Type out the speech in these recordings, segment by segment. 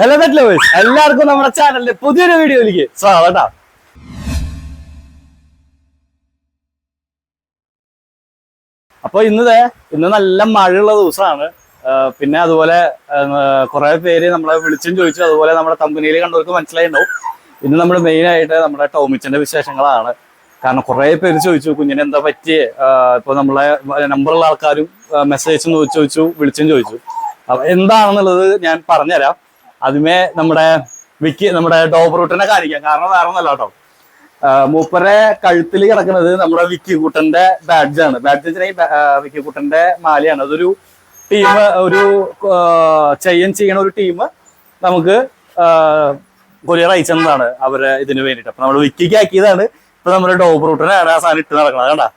Hello lovers എല്ലാവർക്കും നമ്മുടെ ചാനലിന്റെ പുതിയൊരു വീഡിയോയിലേക്ക് സ്വാഗതം. അപ്പൊ ഇന്ന് ഇന്ന് നല്ല മഴയുള്ള ദിവസമാണ്. പിന്നെ അതുപോലെ കുറെ പേര് നമ്മളെ വിളിച്ചും ചോദിച്ചു അതുപോലെ നമ്മുടെ കമ്പനിയിൽ കണ്ടവർക്ക് മനസ്സിലായിട്ടുണ്ടാവും ഇന്ന് നമ്മൾ മെയിൻ ആയിട്ട് നമ്മുടെ ടോമിച്ചന്റെ വിശേഷങ്ങളാണ്. കാരണം കുറെ പേര് ചോദിച്ചു കുഞ്ഞിനെ എന്താ പറ്റിയേ? ഇപ്പൊ നമ്മളെ നമ്പറുള്ള ആൾക്കാരും മെസ്സേജ് ചോദിച്ചു വിളിച്ചും ചോദിച്ചു. എന്താണെന്നുള്ളത് ഞാൻ പറഞ്ഞുതരാം. ആദ്യമേ നമ്മുടെ വിക്കി നമ്മുടെ ടോപ്പ് റൂട്ടിനെ കാണിക്കാം. കാരണം വേറെ ഒന്നല്ല കേട്ടോ മൂപ്പരെ കഴുത്തിൽ കിടക്കുന്നത് നമ്മുടെ വിക്കി കൂട്ടന്റെ ബാഡ്ജാണ് ബാഡ്ജ് വിക്കി കൂട്ടന്റെ മാലയാണ്. അതൊരു ടീം ഒരു ചെയ്യൻ ചെയ്യണ ഒരു ടീം നമുക്ക് കൊറിയർ അയച്ചതാണ് അവരെ ഇതിന് വേണ്ടിട്ട് അപ്പൊ നമ്മൾ വിക്കിക്ക് ആക്കിയതാണ് ഇപ്പൊ നമ്മുടെ ഡോബ് റൂട്ടിനാണ് ആ സാധനം ഇട്ട് നടക്കണത്. കണ്ടാ?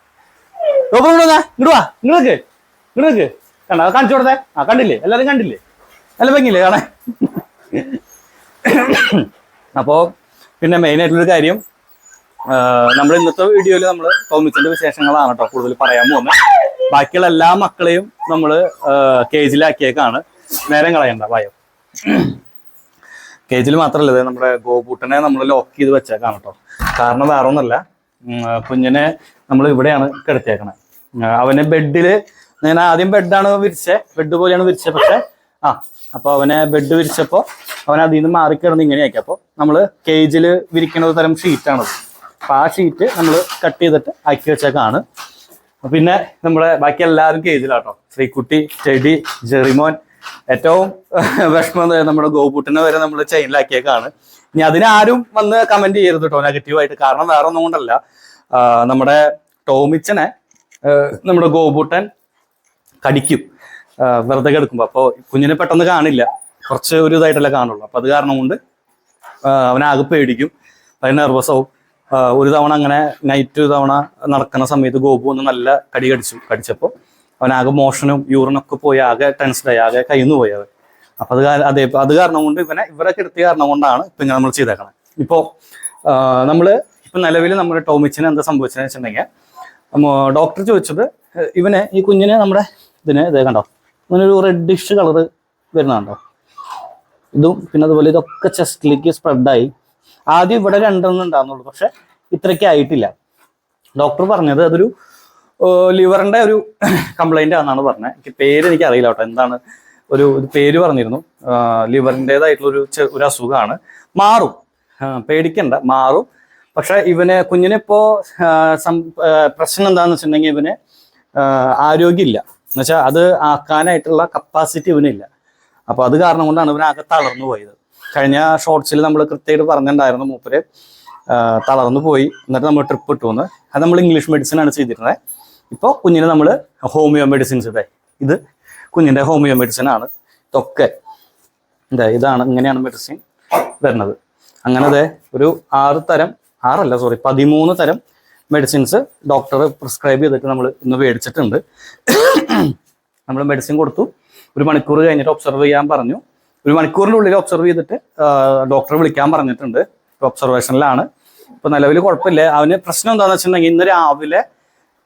ഡോബ് റൂട്ട് ഇങ്ങോട്ട് വാ. ഇങ്ങോട്ട് ഇങ്ങോട്ട് കണ്ട? കാണിച്ചു കൊടുത്തേ. ആ കണ്ടില്ലേ? എല്ലാരും കണ്ടില്ലേ? നല്ല ഭംഗിയില്ലേ? കാണാൻ? അപ്പോ പിന്നെ മെയിൻ ആയിട്ടുള്ളൊരു കാര്യം നമ്മൾ ഇന്നത്തെ വീഡിയോയിൽ നമ്മൾ ടോമിച്ചന്റെ വിശേഷങ്ങളാണ് കേട്ടോ കൂടുതൽ പറയാൻ പോകുന്നത് ബാക്കിയുള്ള എല്ലാ മക്കളെയും നമ്മൾ കേജിലാക്കിയേക്കാണ് നേരം കളയണ്ട ഭയം കേജിൽ മാത്രമല്ല നമ്മുടെ ഗോപൂട്ടനെ നമ്മൾ ലോക്ക് ചെയ്ത് വെച്ചേക്കാണ് കേട്ടോ കാരണം വേറെ ഒന്നല്ല കുഞ്ഞിനെ നമ്മൾ ഇവിടെയാണ് കിടത്തിയേക്കണേ. അവനെ ബെഡിൽ ഞാൻ ആദ്യം ബെഡാണ് വിരിച്ചേ ബെഡ് പോലെയാണ് വിരിച്ചേ പക്ഷെ ആ അപ്പൊ അവനെ ബെഡ് വിരിച്ചപ്പോ അവൻ അതിൽ നിന്ന് മാറിക്കിടന്ന് ഇങ്ങനെ ആക്കി അപ്പൊ നമ്മൾ കേജിൽ വിരിക്കുന്ന ഒരു തരം ഷീറ്റാണത് അപ്പൊ ആ ഷീറ്റ് നമ്മൾ കട്ട് ചെയ്തിട്ട് ആക്കി വെച്ചേക്കാണ്. പിന്നെ നമ്മളെ ബാക്കി എല്ലാവരും കേജിലാട്ടോ ശ്രീകുട്ടി ടെഡി ജെറിമോൻ ഏറ്റവും വിഷമം നമ്മുടെ ഗോപുട്ടിനെ വരെ നമ്മൾ ചെയിനിലാക്കിയേക്കാണ് ഇനി അതിനാരും വന്ന് കമന്റ് ചെയ്യരുത് കേട്ടോ നെഗറ്റീവായിട്ട് കാരണം വേറെ ഒന്നും കൊണ്ടല്ല. നമ്മുടെ ടോമിച്ചനെ നമ്മുടെ ഗോപുട്ടൻ കടിക്കും. വെറുതെ കിടക്കുമ്പോൾ അപ്പോൾ കുഞ്ഞിനെ പെട്ടെന്ന് കാണില്ല. കുറച്ച് ഒരു ഇതായിട്ടല്ലേ കാണുള്ളൂ. അപ്പൊ അത് കാരണം കൊണ്ട് അവനാകെ പേടിക്കും. അതിന് നെർവസ് ആവും. ഒരു തവണ അങ്ങനെ നൈറ്റ് ഒരു തവണ നടക്കുന്ന സമയത്ത് ഗോപു ഒന്ന് നല്ല കടി കടിച്ചു കടിച്ചപ്പോൾ അവനാകെ മോഷനും യൂറിനൊക്കെ പോയി ആകെ ടെൻസ്ഡായി ആകെ കയ്യിന്ന് പോയി അവൻ. അപ്പൊ അത് അതേ അതെ കാരണം കൊണ്ട് ഇവനെ ഇവരെ കിടത്തിയ കാരണം കൊണ്ടാണ് ഇപ്പൊ ഇങ്ങനെ നമ്മൾ ചെയ്തേക്കണം. ഇപ്പോ നമ്മൾ ഇപ്പൊ നിലവിൽ നമ്മുടെ ടോമിച്ചിന് എന്താ സംഭവിച്ചതെന്ന് വെച്ചിട്ടുണ്ടെങ്കിൽ ഡോക്ടർ ചോദിച്ചത് ഇവനെ ഈ കുഞ്ഞിനെ നമ്മുടെ ഇതിനെ ഇതേ കണ്ടോ? ഇവനൊരു റെഡിഷ് കളർ വരുന്നുണ്ടോ? ഇതും പിന്നെ അതുപോലെ ഇതൊക്കെ ചെസ്റ്റിലേക്ക് സ്പ്രെഡായി ആദ്യം ഇവിടെ രണ്ടെണ്ണം ഉണ്ടാകുന്നുള്ളൂ പക്ഷെ ഇത്രയ്ക്ക് ആയിട്ടില്ല. ഡോക്ടർ പറഞ്ഞത് അതൊരു ലിവറിന്റെ ഒരു കംപ്ലൈന്റ് ആണെന്നാണ് പറഞ്ഞത്. എനിക്ക് പേര് എനിക്ക് അറിയില്ല കേട്ടോ എന്താണ് ഒരു ഒരു പേര് പറഞ്ഞിരുന്നു. ലിവറിന്റെതായിട്ടുള്ള ഒരു ഒരു അസുഖമാണ്. മാറും. പേടിക്കണ്ട മാറും. പക്ഷെ ഇവനെ കുഞ്ഞിനിപ്പോ പ്രശ്നം എന്താണെന്ന് വെച്ചിട്ടുണ്ടെങ്കിൽ ഇവന് ആരോഗ്യമില്ല. എന്നുവെച്ചാൽ അത് ആക്കാനായിട്ടുള്ള കപ്പാസിറ്റി ഇവനില്ല. അപ്പോൾ അത് കാരണം കൊണ്ടാണ് അകത്ത് തളർന്നു പോയത്. കഴിഞ്ഞ ഷോർട്സിൽ നമ്മൾ കൃത്യമായിട്ട് പറഞ്ഞിട്ടുണ്ടായിരുന്നു മൂപ്പര്. തളർന്നു പോയി. എന്നിട്ട് നമ്മൾ ട്രിപ്പ് ഇട്ടു വന്ന് അത് നമ്മൾ ഇംഗ്ലീഷ് മെഡിസിൻ ആണ് ചെയ്തിരുന്നത് ഇപ്പോൾ കുഞ്ഞിന് നമ്മൾ ഹോമിയോ മെഡിസിൻസ് ഇതേ ഇത് കുഞ്ഞിന്റെ ഹോമിയോ മെഡിസിൻ ആണ്. ഇതൊക്കെ എന്താ ഇതാണ് ഇങ്ങനെയാണ് മെഡിസിൻ വരുന്നത്. അങ്ങനെ ഒരു ആറ് തരം ആറല്ല സോറി പതിമൂന്ന് തരം മെഡിസിൻസ് ഡോക്ടർ പ്രിസ്ക്രൈബ് ചെയ്തിട്ട് നമ്മൾ ഇന്ന് മേടിച്ചിട്ടുണ്ട്. നമ്മൾ മെഡിസിൻ കൊടുത്തു. ഒരു മണിക്കൂർ കഴിഞ്ഞിട്ട് ഒബ്സർവ് ചെയ്യാൻ പറഞ്ഞു. ഒരു മണിക്കൂറിനുള്ളിൽ ഒബ്സർവ് ചെയ്തിട്ട് ഡോക്ടറെ വിളിക്കാൻ പറഞ്ഞിട്ടുണ്ട്. ഒബ്സർവേഷനിലാണ് ഇപ്പൊ നിലവിൽ കുഴപ്പമില്ല. അവന് പ്രശ്നം എന്താണെന്ന് വെച്ചിട്ടുണ്ടെങ്കിൽ ഇന്ന് രാവിലെ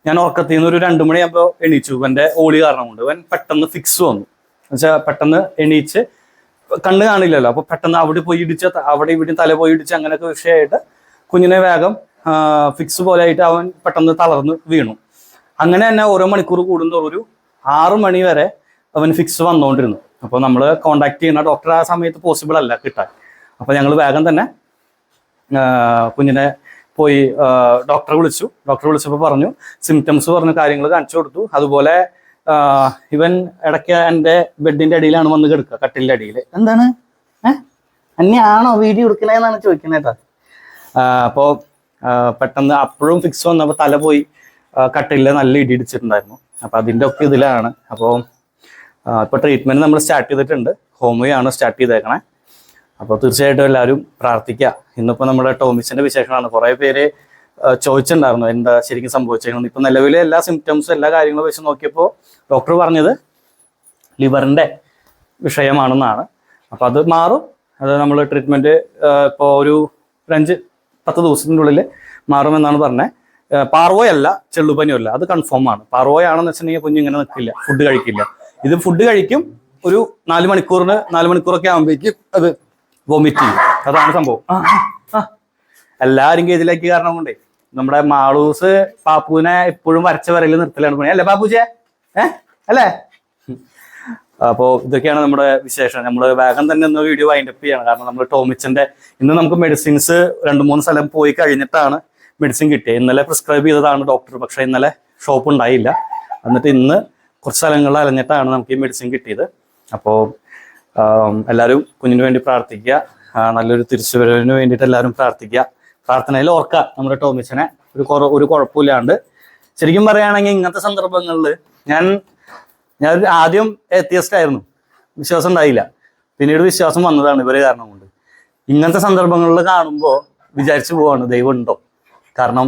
ഞാൻ ഉറക്കത്തിൽ നിന്ന് ഒരു രണ്ടു മണിയാകുമ്പോൾ എണീച്ചു. ഇവന്റെ ഓളി കാരണം കൊണ്ട് അവൻ പെട്ടെന്ന് ഫിക്സ് വന്നു. എന്നുവെച്ചാൽ പെട്ടെന്ന് എണീച്ച് കണ്ണ് കാണില്ലല്ലോ. അപ്പൊ പെട്ടെന്ന് അവിടെ പോയി ഇടിച്ച് അവിടെ ഇവിടെ തല പോയി ഇടിച്ച് അങ്ങനെയൊക്കെ വിഷയമായിട്ട് കുഞ്ഞിനെ വേഗം ഫിക്സ് പോലെ ആയിട്ട് അവൻ പെട്ടെന്ന് തളർന്ന് വീണു. അങ്ങനെ തന്നെ ഓരോ മണിക്കൂർ കൂടുന്തോറും ഒരു ആറ് മണി വരെ അവൻ ഫിക്സ് വന്നുകൊണ്ടിരുന്നു അപ്പോൾ നമ്മൾ കോണ്ടാക്ട് ചെയ്യുന്ന ഡോക്ടർ ആ സമയത്ത് പോസിബിൾ അല്ല കിട്ടാൻ. അപ്പോൾ ഞങ്ങൾ വേഗം തന്നെ കുഞ്ഞിനെ പോയി ഡോക്ടറെ വിളിച്ചു. ഡോക്ടറെ വിളിച്ചപ്പോൾ പറഞ്ഞു സിംറ്റംസ് പറഞ്ഞു കാര്യങ്ങൾ കാണിച്ചു കൊടുത്തു. അതുപോലെ ഇവൻ ഇടയ്ക്ക് എന്റെ ബെഡിന്റെ അടിയിലാണ് വന്ന് കിടക്കുക കട്ടിലിന്റെ അടിയിൽ എന്താണ്? ഏഹ് അന്നെയാണോ വീഡിയോ എടുക്കണേന്നാണ് ചോദിക്കുന്നത് കേട്ടോ. അപ്പോൾ പെട്ടെന്ന് അപ്പോഴും ഫിക്സ് വന്നപ്പോൾ തല പോയി. കട്ടില്ല നല്ല ഇടി ഇടിച്ചിട്ടുണ്ടായിരുന്നു. അപ്പോൾ അതിന്റെ ഒക്കെ ഇതിലാണ്. അപ്പോൾ ഇപ്പോൾ ട്രീറ്റ്മെന്റ് നമ്മൾ സ്റ്റാർട്ട് ചെയ്തിട്ടുണ്ട്. ഹോമിയോ ആണ് സ്റ്റാർട്ട് ചെയ്തേക്കണേ. അപ്പോൾ തീർച്ചയായിട്ടും എല്ലാവരും പ്രാർത്ഥിക്കുക ഇന്നിപ്പോൾ നമ്മുടെ ടോമിസിന്റെ വിശേഷമാണ് കുറേ പേര് ചോദിച്ചിട്ടുണ്ടായിരുന്നു എന്താ ശരിക്കും സംഭവിച്ചേക്കുന്നത് ഇപ്പം നിലവിലെ എല്ലാ സിംറ്റംസും എല്ലാ കാര്യങ്ങളും വെച്ച് നോക്കിയപ്പോൾ ഡോക്ടർ പറഞ്ഞത് ലിവറിന്റെ വിഷയമാണെന്നാണ്. അപ്പോൾ അത് മാറും. അത് നമ്മൾ ട്രീറ്റ്മെന്റ് ഇപ്പോൾ ഒരു അഞ്ച് പത്ത് ദിവസത്തിന്റെ ഉള്ളിൽ മാറുമെന്നാണ് പറഞ്ഞത് പാർവോയല്ല ചെള്ളുപനിയല്ല. അത് കൺഫേം ആണ്. പാർവോയാണെന്ന് വെച്ചിട്ടുണ്ടെങ്കിൽ കുഞ്ഞ് ഇങ്ങനെ നിൽക്കില്ല ഫുഡ് കഴിക്കില്ല. ഇത് ഫുഡ് കഴിക്കും ഒരു നാല് മണിക്കൂറിന് നാല് മണിക്കൂറൊക്കെ ആകുമ്പോഴേക്കും അത് വോമിറ്റ് ചെയ്യും. അതാണ് സംഭവം. എല്ലാരും ഗേജിലേക്ക് കാരണം കൊണ്ടേ. നമ്മുടെ മാളൂസ് പാപ്പുവിനെ എപ്പോഴും വരച്ച വരയിൽ നിർത്തലാണ് പണി. അല്ലേ പാപ്പുച്ചേ? ഏ? അല്ലേ? അപ്പോൾ ഇതൊക്കെയാണ് നമ്മുടെ വിശേഷം. നമ്മൾ വേഗം തന്നെ ഒന്ന് വീഡിയോ വൈൻഡപ്പ് ചെയ്യണം. കാരണം നമ്മൾ ടോമിച്ചന്റെ ഇന്ന് നമുക്ക് മെഡിസിൻസ് രണ്ട് മൂന്ന് സ്ഥലം പോയി കഴിഞ്ഞിട്ടാണ് മെഡിസിൻ കിട്ടിയത്. ഇന്നലെ പ്രിസ്ക്രൈബ് ചെയ്തതാണ് ഡോക്ടർ പക്ഷെ ഇന്നലെ ഷോപ്പ് ഉണ്ടായില്ല. എന്നിട്ട് ഇന്ന് കുറച്ച് സ്ഥലങ്ങളിൽ അലഞ്ഞിട്ടാണ് നമുക്ക് ഈ മെഡിസിൻ കിട്ടിയത്. അപ്പോൾ എല്ലാവരും കുഞ്ഞിന് വേണ്ടി പ്രാർത്ഥിക്കുക. നല്ലൊരു തിരിച്ചുവരവിന് വേണ്ടിയിട്ട് എല്ലാവരും പ്രാർത്ഥിക്കുക. പ്രാർത്ഥനയിൽ ഓർക്കുക നമ്മുടെ ടോമിച്ചനെ. ഒരു കുറ ഒരു കുഴപ്പമില്ലാണ്ട്. ശരിക്കും പറയുകയാണെങ്കിൽ ഇങ്ങനത്തെ സന്ദർഭങ്ങളിൽ ഞാൻ ഞാൻ ആദ്യം എത്തിയസ്റ്റ് ആയിരുന്നു വിശ്വാസം ഉണ്ടായില്ല. പിന്നീട് വിശ്വാസം വന്നതാണ് ഇവരെ കാരണം കൊണ്ട്. ഇങ്ങനത്തെ സന്ദർഭങ്ങളിൽ കാണുമ്പോൾ വിചാരിച്ചു പോവാണ് ദൈവം ഉണ്ടോ? കാരണം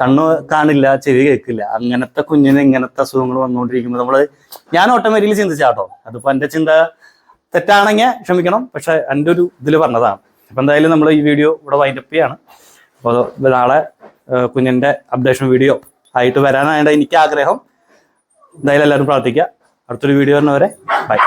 കണ്ണ് കാണില്ല ചെവി കേൾക്കില്ല. അങ്ങനത്തെ കുഞ്ഞിന് ഇങ്ങനത്തെ അസുഖങ്ങൾ വന്നുകൊണ്ടിരിക്കുമ്പോൾ നമ്മൾ ഞാൻ ഓട്ടോമാറ്റിക്കലി ചിന്തിച്ചാട്ടോ അതിപ്പോ എന്റെ ചിന്ത തെറ്റാണെങ്കിൽ ക്ഷമിക്കണം. പക്ഷെ എന്റെ ഒരു ഇതിൽ പറഞ്ഞതാണ്. അപ്പൊ എന്തായാലും നമ്മൾ ഈ വീഡിയോ ഇവിടെ വൈൻഡപ്പ് ചെയ്യാണ്. അപ്പോൾ നാളെ കുഞ്ഞിന്റെ അപ്ഡേഷൻ വീഡിയോ ആയിട്ട് വരാനായിട്ട് എനിക്ക് ആഗ്രഹം. എന്തായാലും എല്ലാവരും പ്രാർത്ഥിക്കുക. അടുത്തൊരു വീഡിയോ വരുന്നവരെ ബൈ